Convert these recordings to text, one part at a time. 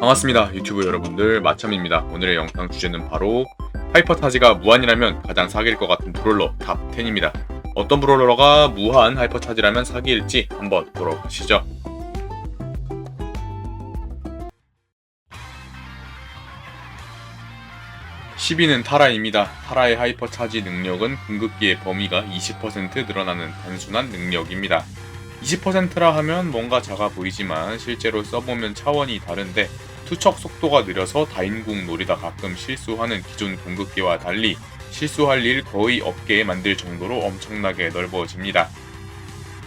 반갑습니다 유튜브 여러분들 마참입니다 오늘의 영상 주제는 바로 하이퍼차지가 무한이라면 가장 사기일 것 같은 브롤러 탑 10입니다 어떤 브롤러가 무한 하이퍼차지라면 사기일지 한번 보러 가시죠 (10위는) 타라입니다. 타라의 하이퍼차지 능력은 궁극기의 범위가 (20%) 늘어나는 단순한 능력입니다. 20%라 하면 뭔가 작아 보이지만 실제로 써보면 차원이 다른데 투척 속도가 느려서 다인궁 노리다 가끔 실수하는 기존 궁극기와 달리 실수할 일 거의 없게 만들 정도로 엄청나게 넓어집니다.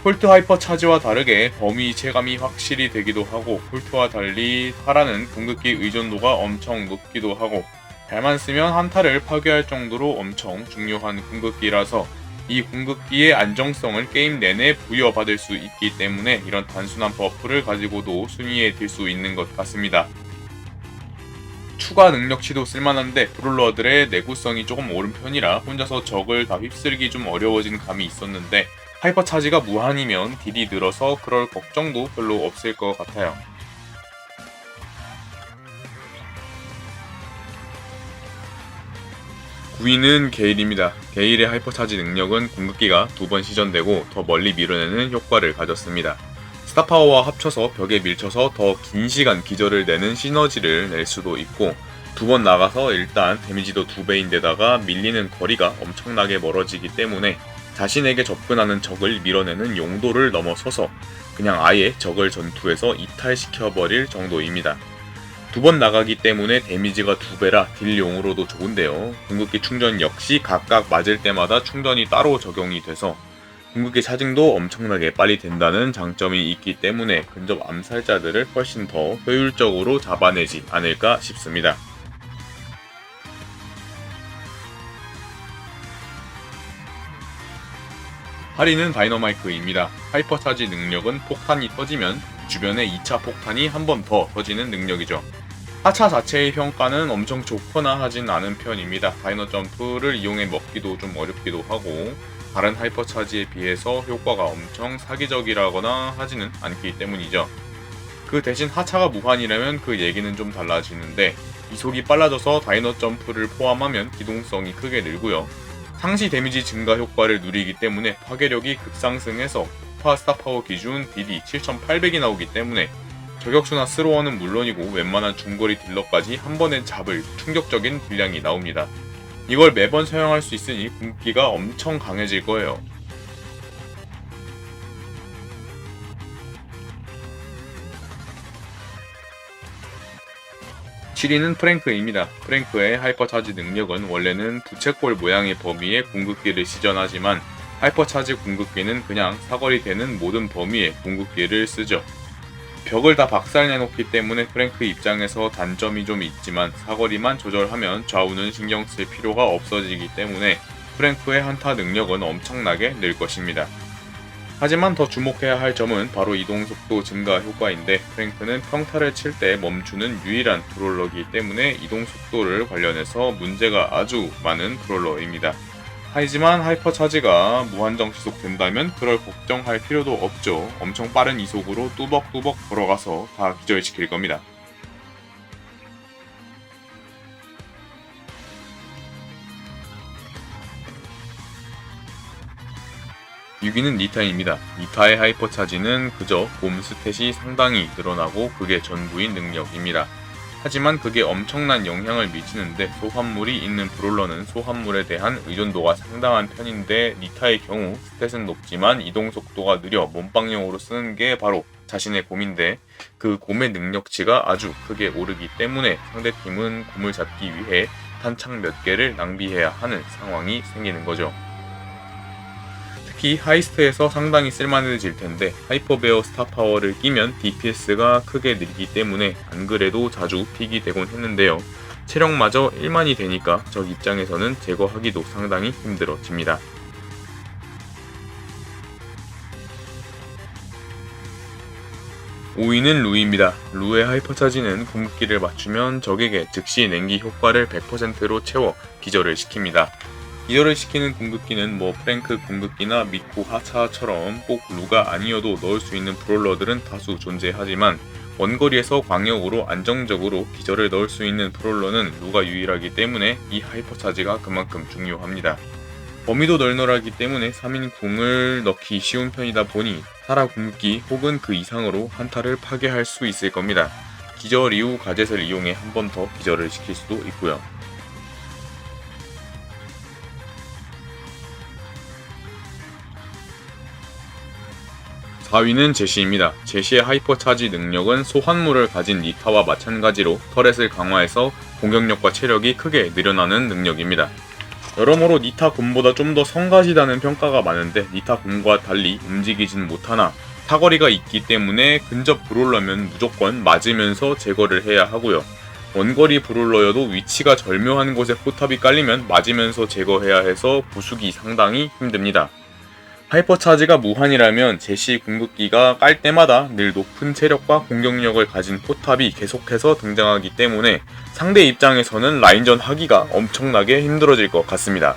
폴트 하이퍼 차지와 다르게 범위 체감이 확실히 되기도 하고 폴트와 달리 타라는 궁극기 의존도가 엄청 높기도 하고 잘만 쓰면 한타를 파괴할 정도로 엄청 중요한 궁극기라서 이 궁극기의 안정성을 게임 내내 부여받을 수 있기 때문에 이런 단순한 버프를 가지고도 순위에 들 수 있는 것 같습니다. 추가 능력치도 쓸만한데 브롤러들의 내구성이 조금 오른 편이라 혼자서 적을 다 휩쓸기 좀 어려워진 감이 있었는데 하이퍼 차지가 무한이면 딜이 늘어서 그럴 걱정도 별로 없을 것 같아요. 9위는 게일입니다. 게일의 하이퍼 차지 능력은 궁극기가 두 번 시전되고 더 멀리 밀어내는 효과를 가졌습니다. 스타파워와 합쳐서 벽에 밀쳐서 더 긴 시간 기절을 내는 시너지를 낼 수도 있고 두 번 나가서 일단 데미지도 두 배인데다가 밀리는 거리가 엄청나게 멀어지기 때문에 자신에게 접근하는 적을 밀어내는 용도를 넘어서서 그냥 아예 적을 전투에서 이탈시켜버릴 정도입니다. 두 번 나가기 때문에 데미지가 두 배라 딜용으로도 좋은데요. 궁극기 충전 역시 각각 맞을 때마다 충전이 따로 적용이 돼서 궁극기 차징도 엄청나게 빨리 된다는 장점이 있기 때문에 근접 암살자들을 훨씬 더 효율적으로 잡아내지 않을까 싶습니다. 8위는 다이너마이크입니다. 하이퍼 차지 능력은 폭탄이 터지면 주변에 2차 폭탄이 한 번 더 터지는 능력이죠. 하차 자체의 평가는 엄청 좋거나 하진 않은 편입니다. 다이너 점프를 이용해 먹기도 좀 어렵기도 하고 다른 하이퍼 차지에 비해서 효과가 엄청 사기적이라거나 하지는 않기 때문이죠. 그 대신 하차가 무한이라면 그 얘기는 좀 달라지는데 이속이 빨라져서 다이너 점프를 포함하면 기동성이 크게 늘고요. 상시 데미지 증가 효과를 누리기 때문에 파괴력이 급상승해서 파 스타파워 기준 딜이 7800이 나오기 때문에 저격수나 스로어는 물론이고 웬만한 중거리 딜러까지 한 번에 잡을 충격적인 딜량이 나옵니다. 이걸 매번 사용할 수 있으니 궁기가 엄청 강해질 거예요. 7위는 프랭크입니다. 프랭크의 하이퍼 차지 능력은 원래는 부채꼴 모양의 범위에 궁극기를 시전하지만 하이퍼 차지 궁극기는 그냥 사거리 되는 모든 범위에 궁극기를 쓰죠. 벽을 다 박살내놓기 때문에 프랭크 입장에서 단점이 좀 있지만 사거리만 조절하면 좌우는 신경 쓸 필요가 없어지기 때문에 프랭크의 한타 능력은 엄청나게 늘 것입니다. 하지만 더 주목해야 할 점은 바로 이동속도 증가 효과인데 프랭크는 평타를 칠 때 멈추는 유일한 브롤러이기 때문에 이동속도를 관련해서 문제가 아주 많은 브롤러입니다. 하지만 하이퍼 차지가 무한정 지속된다면 그럴 걱정할 필요도 없죠. 엄청 빠른 이속으로 뚜벅뚜벅 걸어가서 다 기절시킬 겁니다. 6위는 니타입니다. 니타의 하이퍼 차지는 그저 곰 스탯이 상당히 늘어나고 그게 전부인 능력입니다. 하지만 그게 엄청난 영향을 미치는데 소환물이 있는 브롤러는 소환물에 대한 의존도가 상당한 편인데 니타의 경우 스탯은 높지만 이동 속도가 느려 몸빵용으로 쓰는 게 바로 자신의 곰인데 그 곰의 능력치가 아주 크게 오르기 때문에 상대팀은 곰을 잡기 위해 탄창 몇 개를 낭비해야 하는 상황이 생기는 거죠. 특히 하이스트에서 상당히 쓸만해질 텐데 하이퍼베어 스타파워를 끼면 DPS가 크게 늘기 때문에 안 그래도 자주 픽이 되곤 했는데요. 체력마저 1만이 되니까 적 입장에서는 제거하기도 상당히 힘들어집니다. 5위는 루입니다. 루의 하이퍼차지는 궁극기를 맞추면 적에게 즉시 냉기 효과를 100%로 채워 기절을 시킵니다. 기절을 시키는 궁극기는 뭐 프랭크 궁극기나 미코 하차처럼 꼭 루가 아니어도 넣을 수 있는 브롤러들은 다수 존재하지만 원거리에서 광역으로 안정적으로 기절을 넣을 수 있는 프롤러는 루가 유일하기 때문에 이 하이퍼 차지가 그만큼 중요합니다. 범위도 널널하기 때문에 3인 궁을 넣기 쉬운 편이다 보니 타라 궁극기 혹은 그 이상으로 한타를 파괴할 수 있을 겁니다. 기절 이후 가젯을 이용해 한 번 더 기절을 시킬 수도 있고요. 4위는 제시입니다. 제시의 하이퍼 차지 능력은 소환물을 가진 니타와 마찬가지로 터렛을 강화해서 공격력과 체력이 크게 늘어나는 능력입니다. 여러모로 니타 곰보다 좀 더 성가시다는 평가가 많은데 니타 곰과 달리 움직이진 못하나 사거리가 있기 때문에 근접 브롤러면 무조건 맞으면서 제거를 해야 하고요. 원거리 브롤러여도 위치가 절묘한 곳에 포탑이 깔리면 맞으면서 제거해야 해서 부수기 상당히 힘듭니다. 하이퍼 차지가 무한이라면 제시 궁극기가 깔 때마다 늘 높은 체력과 공격력을 가진 포탑이 계속해서 등장하기 때문에 상대 입장에서는 라인전 하기가 엄청나게 힘들어질 것 같습니다.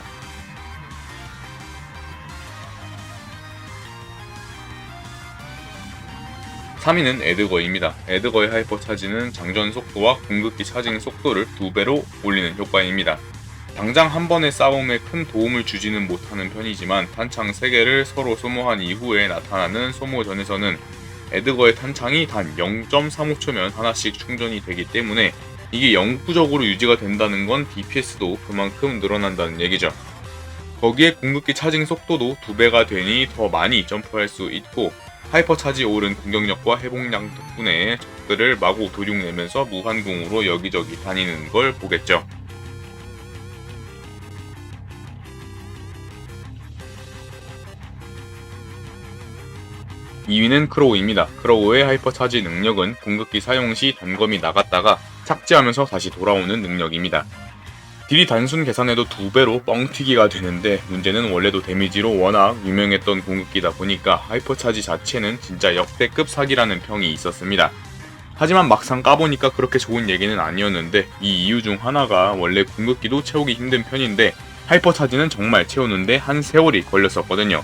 (3위는) 에드거입니다. 에드거의 하이퍼 차지는 장전 속도와 궁극기 차징 속도를 두 배로 올리는 효과입니다. 당장 한 번의 싸움에 큰 도움을 주지는 못하는 편이지만 탄창 3개를 서로 소모한 이후에 나타나는 소모전에서는 에드거의 탄창이 단 0.35초면 하나씩 충전이 되기 때문에 이게 영구적으로 유지가 된다는 건 DPS도 그만큼 늘어난다는 얘기죠. 거기에 궁극기 차징 속도도 2배가 되니 더 많이 점프할 수 있고 하이퍼 차지 오른 공격력과 회복량 덕분에 적들을 마구 도륙내면서 무한궁으로 여기저기 다니는 걸 보겠죠. 2위는 크로우입니다. 크로우의 하이퍼 차지 능력은 궁극기 사용 시 단검이 나갔다가 착지하면서 다시 돌아오는 능력입니다. 딜이 단순 계산해도 두 배로 뻥튀기가 되는데 문제는 원래도 데미지로 워낙 유명했던 궁극기다 보니까 하이퍼 차지 자체는 진짜 역대급 사기라는 평이 있었습니다. 하지만 막상 까보니까 그렇게 좋은 얘기는 아니었는데 이 이유 중 하나가 원래 궁극기도 채우기 힘든 편인데 하이퍼 차지는 정말 채우는데 한 세월이 걸렸었거든요.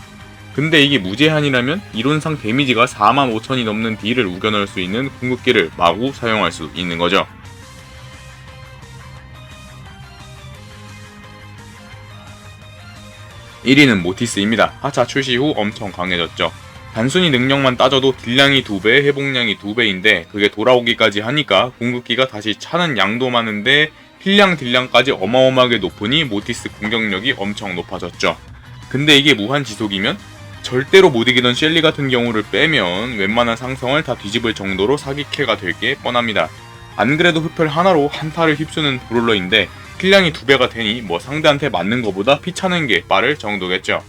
근데 이게 무제한이라면 이론상 데미지가 4만 5천이 넘는 딜을 우겨넣을 수 있는 궁극기를 마구 사용할 수 있는 거죠. (1위는) 모티스입니다. 하차 출시 후 엄청 강해졌죠. 단순히 능력만 따져도 딜량이 2배, 회복량이 2배인데 그게 돌아오기까지 하니까 궁극기가 다시 차는 양도 많은데 힐량 딜량까지 어마어마하게 높으니 모티스 공격력이 엄청 높아졌죠. 근데 이게 무한 지속이면 절대로 못 이기던 셸리 같은 경우를 빼면 웬만한 상성을 다 뒤집을 정도로 사기캐가 될 게 뻔합니다. 안 그래도 흡혈 하나로 한타를 휩쓰는 브롤러인데 킬량이 두 배가 되니 뭐 상대한테 맞는 것보다 피 차는 게 빠를 정도겠죠.